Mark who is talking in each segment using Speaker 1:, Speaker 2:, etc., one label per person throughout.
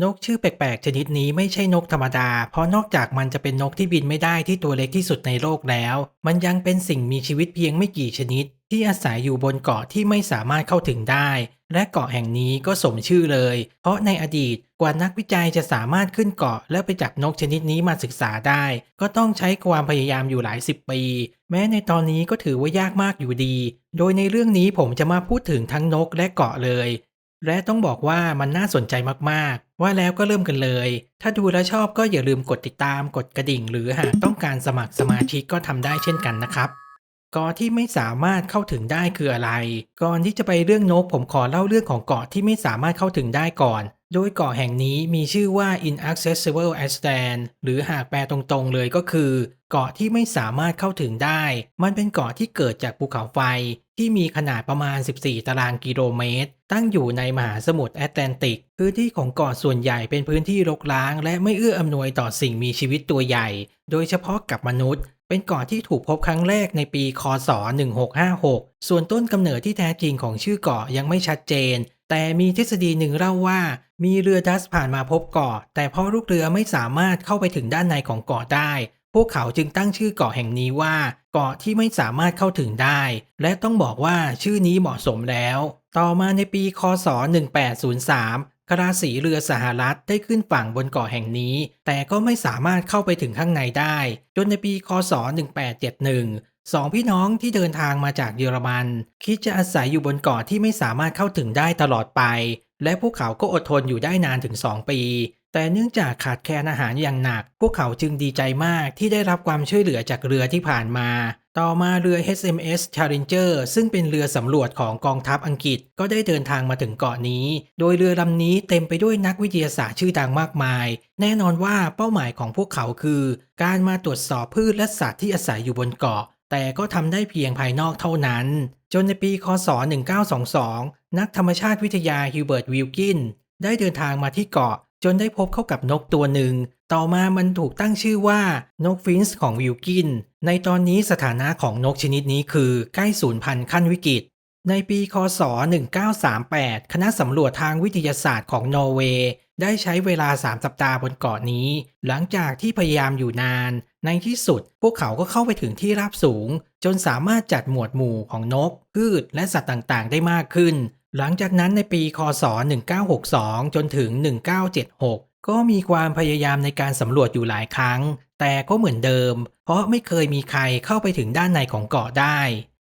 Speaker 1: นกชื่อแปลกๆ ชนิดนี้ไม่ใช่นกธรรมดา เพราะนอกจากมันจะเป็นนกที่บินไม่ได้ที่ตัวเล็กที่สุดในโลกแล้ว มันยังเป็นสิ่งมีชีวิตเพียงไม่กี่ชนิด ที่อาศัยอยู่บนเกาะที่ไม่สามารถเข้าถึงได้ และเกาะแห่งนี้ก็สมชื่อเลย เพราะในอดีตกว่านักวิจัยจะสามารถขึ้นเกาะ และไปจับนกชนิดนี้มาศึกษาได้ ก็ต้องใช้ความพยายามอยู่หลายสิบปี แม้ในตอนนี้ก็ถือว่ายากมากอยู่ดี โดยในเรื่องนี้ผมจะมาพูดถึงทั้งนกและเกาะเลย และต้องบอกว่ามันน่าสนใจมากๆ ว่าแล้วก็เริ่มกันเลย ถ้าดูแล้วชอบก็อย่าลืมกดติดตามกดกระดิ่ง หรือหากต้องการสมัครสมาชิกก็ทำได้เช่นกันนะครับเกาะที่ไม่สามารถเข้าถึงได้คืออะไร ก่อนที่จะไปเรื่องนกผมขอเล่าเรื่องของเกาะที่ไม่สามารถเข้าถึงได้ก่อน โดยเกาะแห่งนี้มีชื่อว่า inaccessible island หรือหากแปลตรงๆเลยก็คือ เกาะที่ไม่สามารถเข้าถึงได้ มันเป็นเกาะที่เกิดจากภูเขาไฟ ที่มีขนาดประมาณ 14 ตารางกิโลเมตร ตั้งอยู่ในมหาสมุทรแอตแลนติก พื้นที่ของเกาะส่วนใหญ่เป็นพื้นที่รกร้าง และไม่เอื้ออำนวยต่อสิ่งมีชีวิตตัวใหญ่ โดยเฉพาะกับมนุษย์เป็นเกาะที่ถูกพบครั้งแรกในปี คศ 1656 ส่วนต้นกำเนิดที่แท้จริงของชื่อเกาะยังไม่ชัดเจน แต่มีทฤษฎีหนึ่งเล่าว่า มีเรือดัสผ่านมาพบเกาะ แต่เพราะลูกเรือไม่สามารถเข้าไปถึงด้านในของเกาะได้ พวกเขาจึงตั้งชื่อเกาะแห่งนี้ว่า เกาะที่ไม่สามารถเข้าถึงได้ และต้องบอกว่าชื่อนี้เหมาะสมแล้ว ต่อมาในปี คศ 1803 กระสีเรือสหรัฐได้ขึ้นฝั่งบนเกาะแห่งนี้ แต่ก็ไม่สามารถเข้าไปถึงข้างในได้ จนในปี คศ 1871 สองพี่น้องที่เดินทางมาจากเยอรมัน คิดจะอาศัยอยู่บนเกาะที่ไม่สามารถเข้าถึงได้ตลอดไป และพวกเขาก็อดทนอยู่ได้นานถึง 2 ปี แต่เนื่องจากขาดแคลนอาหารอย่างหนัก พวกเขาจึงดีใจมากที่ได้รับความช่วยเหลือจากเรือที่ผ่านมา ต่อมาเรือ HMS Challenger ซึ่งเป็นเรือสำรวจของกองทัพอังกฤษก็ได้เดินทางมาถึงเกาะนี้ โดยเรือลำนี้เต็มไปด้วยนักวิทยาศาสตร์ชื่อดังมากมาย แน่นอนว่าเป้าหมายของพวกเขาคือ การมาตรวจสอบพืชและสัตว์ที่อาศัยอยู่บนเกาะ แต่ก็ทำได้เพียงภายนอกเท่านั้น จนในปีคศ 1922 นักธรรมชาติวิทยาฮิวเบิร์ตวิลกิน ได้เดินทางมาที่เกาะ จนได้พบเข้ากับนกตัวหนึ่ง ต่อมามันถูกตั้งชื่อว่านกฟินส์ของวิลกิน ในตอนนี้สถานะของนกชนิดนี้คือใกล้สูญพันธุ์ขั้นวิกฤต ในปีคศ 1938 คณะสำรวจทางวิทยาศาสตร์ของนอร์เวย์ได้ใช้เวลา 3 สัปดาห์บนเกาะนี้ หลังจากที่พยายามอยู่นาน ในที่สุดพวกเขาก็เข้าไปถึงที่ราบสูง จนสามารถจัดหมวดหมู่ของนก พืช และสัตว์ต่างๆ ได้มากขึ้น หลังจากนั้นในปีคศ 1962 จนถึง 1976ก็มีความพยายามในการสำรวจอยู่หลายครั้ง แต่ก็เหมือนเดิม เพราะไม่เคยมีใครเข้าไปถึงด้านในของเกาะได้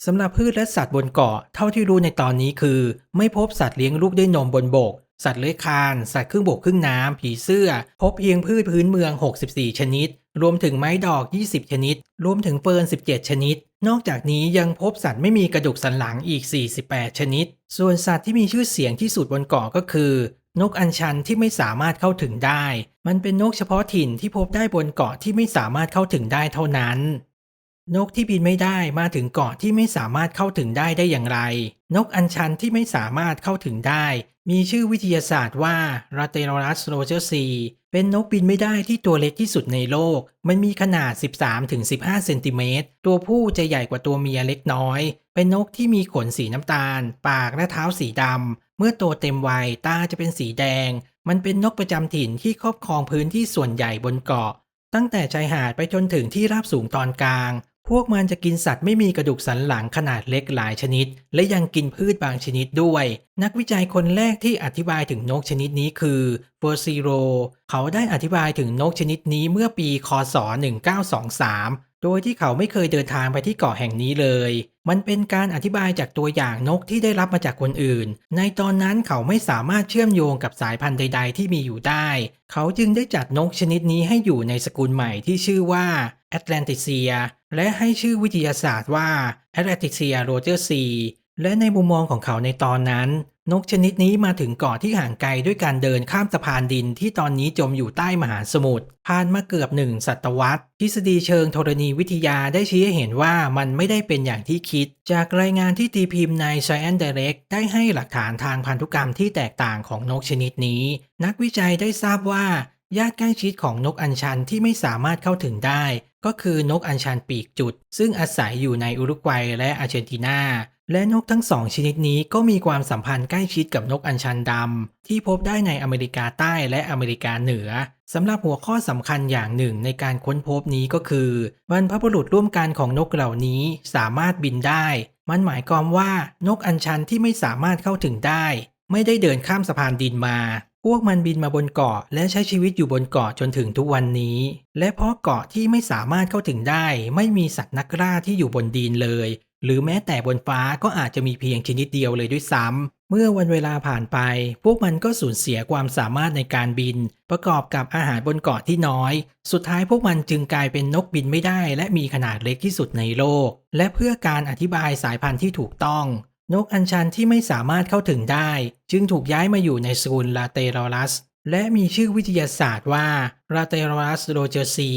Speaker 1: สำหรับพืชและสัตว์บนเกาะเท่าที่รู้ในตอนนี้คือ ไม่พบสัตว์เลี้ยงลูกด้วยนมบนบก สัตว์เลื้อยคลาน สัตว์ครึ่งบกครึ่งน้ำผีเสื้อ พบเพียงพืชพื้นเมือง 64 ชนิด รวมถึงไม้ดอก 20 ชนิด รวมถึงเฟิร์น 17 ชนิด นอกจากนี้ยังพบสัตว์ไม่มีกระดูกสันหลังอีก 48 ชนิด ส่วนสัตว์ที่มีชื่อเสียงที่สุดบนเกาะก็คือ นกอัญชันที่ไม่สามารถเข้าถึงได้ มันเป็นนกเฉพาะถิ่นที่พบได้บนเกาะที่ไม่สามารถเข้าถึงได้เท่านั้น นกที่บินไม่ได้มาถึงเกาะที่ไม่สามารถเข้าถึงได้ได้อย่างไร นกอัญชันที่ไม่สามารถเข้าถึงได้ มีชื่อวิทยาศาสตร์ว่า r a t e r o r u s rogersi เป็นนกบินไม่ได้ที่ตัวเล็กที่สุดในโลก มันมีขนาด 13-15 เซนติเมตร ตัวผู้จะใหญ่กว่าตัวเมียเล็กน้อย เป็นนกที่มีขนสีน้ำตาล ปากและเท้าสีดำ เมื่อโตเต็มวัยตาจะเป็นสีแดง มันเป็นนกประจำถิ่นที่ครอบครองพื้นที่ส่วนใหญ่บนเกาะ ตั้งแต่ชายหาดไปจนถึงที่ราบสูงตอนกลาง พวกมันจะกินสัตว์ไม่มีกระดูกสันหลังขนาดเล็กหลายชนิด และยังกินพืชบางชนิดด้วย นักวิจัยคนแรกที่อธิบายถึงนกชนิดนี้คือเฟอร์ซิโร เขาได้อธิบายถึงนกชนิดนี้เมื่อปี คศ 1923 โดยที่เขาไม่เคยเดินทางไปที่เกาะแห่งนี้เลย มันเป็นการอธิบายจากตัวอย่างนกที่ได้รับมาจากคนอื่น ในตอนนั้นเขาไม่สามารถเชื่อมโยงกับสายพันธุ์ใด ๆ ที่มีอยู่ได้ เขาจึงได้จัดนกชนิดนี้ให้อยู่ในสกุลใหม่ที่ชื่อว่าแอตแลนติเซีย และให้ชื่อวิทยาศาสตร์ว่าแอตแลนติเซียโรเจอร์ซี และในมุมมองของเขาในตอนนั้น นกชนิดนี้มาถึงเกาะที่ห่างไกลด้วยการเดินข้ามสะพานดินที่ตอนนี้จมอยู่ใต้มหาสมุทรผ่านมาเกือบหนึ่งศตวรรษ ทฤษฎีเชิงธรณีวิทยาได้ชี้ให้เห็นว่ามันไม่ได้เป็นอย่างที่คิด จากรายงานที่ตีพิมพ์ใน Science Direct ได้ให้หลักฐานทางพันธุกรรมที่แตกต่างของนกชนิดนี้ นักวิจัยได้ทราบว่าญาติใกล้ชิดของนกอัญชันที่ไม่สามารถเข้าถึงได้ ก็คือนกอัญชันปีกจุด ซึ่งอาศัยอยู่ในอุรุกวัยและอาร์เจนตินา และนกทั้งสองชนิดนี้ก็มีความสัมพันธ์ใกล้ชิดกับนกอัญชันดำ ที่พบได้ในอเมริกาใต้และอเมริกาเหนือสำหรับหัวข้อสำคัญอย่างหนึ่งในการค้นพบนี้ก็คือบรรพบุรุษร่วมกันของนกเหล่านี้สามารถบินได้ มันหมายความว่านกอัญชันที่ไม่สามารถเข้าถึงได้ ไม่ได้เดินข้ามสะพานดินมา พวกมันบินมาบนเกาะ และใช้ชีวิตอยู่บนเกาะจนถึงทุกวันนี้ และเพราะเกาะที่ไม่สามารถเข้าถึงได้ ไม่มีสัตว์นักล่าที่อยู่บนดินเลย หรือแม้แต่บนฟ้าก็อาจจะมีเพียงชนิดเดียวเลยด้วยซ้ำ เมื่อวันเวลาผ่านไป พวกมันก็สูญเสียความสามารถในการบิน ประกอบกับอาหารบนเกาะที่น้อย สุดท้ายพวกมันจึงกลายเป็นนกบินไม่ได้ และมีขนาดเล็กที่สุดในโลก และเพื่อการอธิบายสายพันธุ์ที่ถูกต้อง นกอัญชันที่ไม่สามารถเข้าถึงได้ จึงถูกย้ายมาอยู่ในสกุลลาเตรอรัส และมีชื่อวิทยาศาสตร์ว่า r a t e r o s r o g e r s y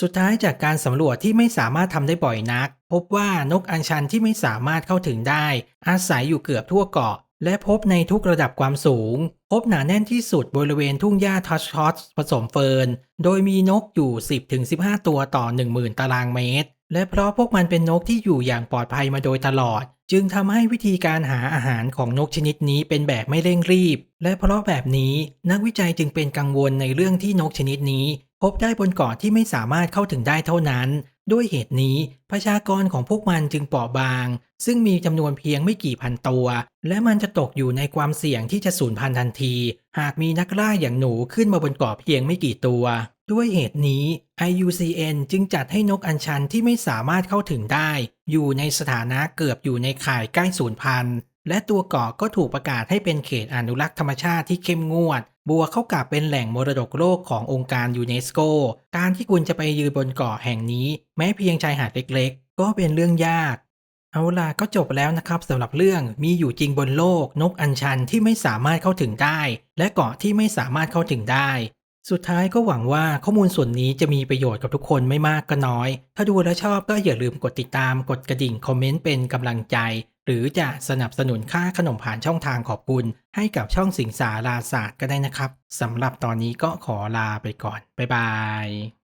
Speaker 1: สุดท้ายจากการสำรวจที่ไม่สามารถทำได้บ่อยนัก พบว่านกอัญชันที่ไม่สามารถเข้าถึงได้ อาศัยอยู่เกือบทั่วเกาะ และพบในทุกระดับความสูง พบหนาแน่นที่สุดบริเวณทุ่งหญ้าทัชชอตผสมเฟิร์น โดยมีนกอยู่ 10-15 ตัวต่อ 10,000 ตารางเมตร และเพราะพวกมันเป็นนกที่อยู่อย่างปลอดภัยมาโดยตลอด จึงทำให้วิธีการหาอาหารของนกชนิดนี้เป็นแบบไม่เร่งรีบ และเพราะแบบนี้นักวิจัยจึงเป็นกังวลในเรื่องที่นกชนิดนี้ พบได้บนเกาะที่ไม่สามารถเข้าถึงได้เท่านั้น ด้วยเหตุนี้ประชากรของพวกมันจึงเปราะบาง ซึ่งมีจำนวนเพียงไม่กี่พันตัว และมันจะตกอยู่ในความเสี่ยงที่จะสูญพันธุ์ทันที หากมีนักล่าอย่างหนูขึ้นมาบนเกาะเพียงไม่กี่ตัว ด้วยเหตุนี้ IUCN จึงจัดให้นกอัญชันที่ไม่สามารถเข้าถึงได้ อยู่ในสถานะเกือบอยู่ในข่ายใกล้สูญพันธุ์ และตัวเกาะก็ถูกประกาศให้เป็นเขตอนุรักษ์ธรรมชาติที่เข้มงวด บัวเข้ากับเป็นแหล่งมรดกโลกขององค์การยูเนสโก การที่คุณจะไปยืนบนเกาะแห่งนี้ แม้เพียงชายหาดเล็กๆ ก็เป็นเรื่องยาก เอาล่ะก็จบแล้วนะครับสำหรับเรื่องมีอยู่จริงบนโลก นกอัญชันที่ไม่สามารถเข้าถึงได้ และเกาะที่ไม่สามารถเข้าถึงได้ สุดท้ายก็หวังว่าข้อมูลส่วนนี้จะมีประโยชน์กับทุกคนไม่มากก็น้อย ถ้าดูแล้วชอบก็อย่าลืมกดติดตาม กดกระดิ่ง คอมเมนต์เป็นกำลังใจ หรือจะสนับสนุนค่าขนมผ่านช่องทางขอบคุณ ให้กับช่องสิงสาราศาสตร์ก็ได้นะครับ สำหรับตอนนี้ก็ขอลาไปก่อน บ๊ายบาย